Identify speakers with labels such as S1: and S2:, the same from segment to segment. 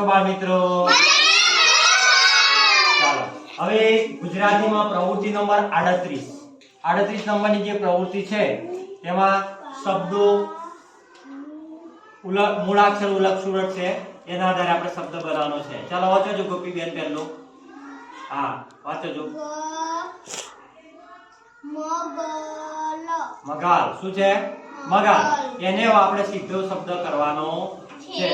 S1: છો બાળ મિત્રો. ચાલો. હવે ગુજરાતીમાં પ્રવૃત્તિ નંબર આડત્રીસ. આડત્રીસ નંબરની જે પ્રવૃત્તિ છે તેમાં શબ્દો મૂળાક્ષર ઉલક સુરત છે એના આધારે આપણે શબ્દ બનાવવાનો છે. ચાલો વાંચો જો ગોપી બેન પહેલો. હા વાંચો જો મગાલ. શું છે? મગાલ. એને આપણે સીધો શબ્દ કરવાનો છે.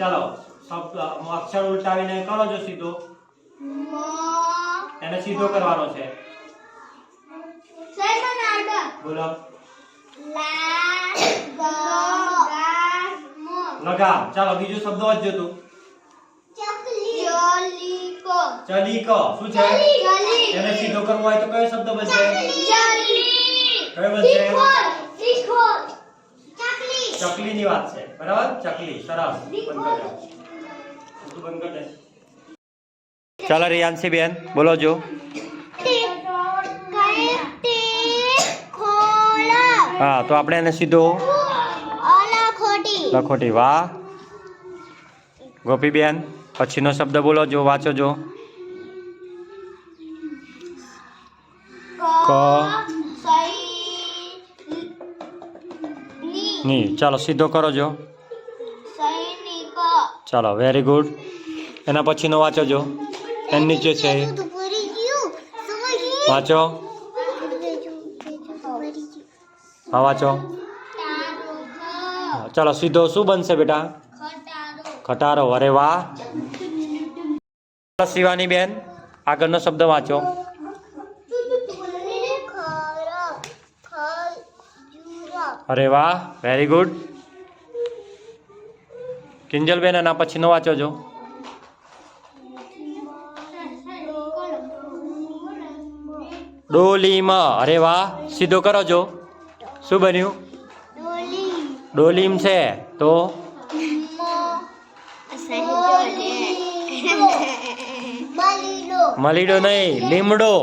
S1: ચાલો. અક્ષર ઉલટાવીને કરો છો સીધો. એને સીધો કરવાનો છે. બોલો. લગા ચાલો બીજો શબ્દ વાંચજો તું. ચલીકો. શું છે? એને સીધો કરવો હોય તો કયો શબ્દ બનશે? કયો બનશે? ચકલી. ની વાત છે. બરાબર? ચકલી. સરસ. ચાલો રિયાંશી બેન બોલો જો. હા તો આપણે એને સીધો લખોટી. વાહ. ગોપી બેન પછીનો શબ્દ બોલો જો વાંચો જો. ક. ની ચાલો સીધો કરો જો. ચાલો વેરી ગુડ એના પછીનો વાંચો જો એની નીચે છે વાંચો. હા વાંચો. ચાલો સીધો શું બનશે બેટા? ખટારો. અરે વાહ. શિવાની બેન આગળનો શબ્દ વાંચો. અરે વાહ વેરી ગુડ કિંજલ બેન એના પછીનો વાંચો જો ડોલીમાં અરે વાહ સીધો કરો જો. શું બન્યું? ડોલીમ છે તો? મલીડો નહીં લીમડો.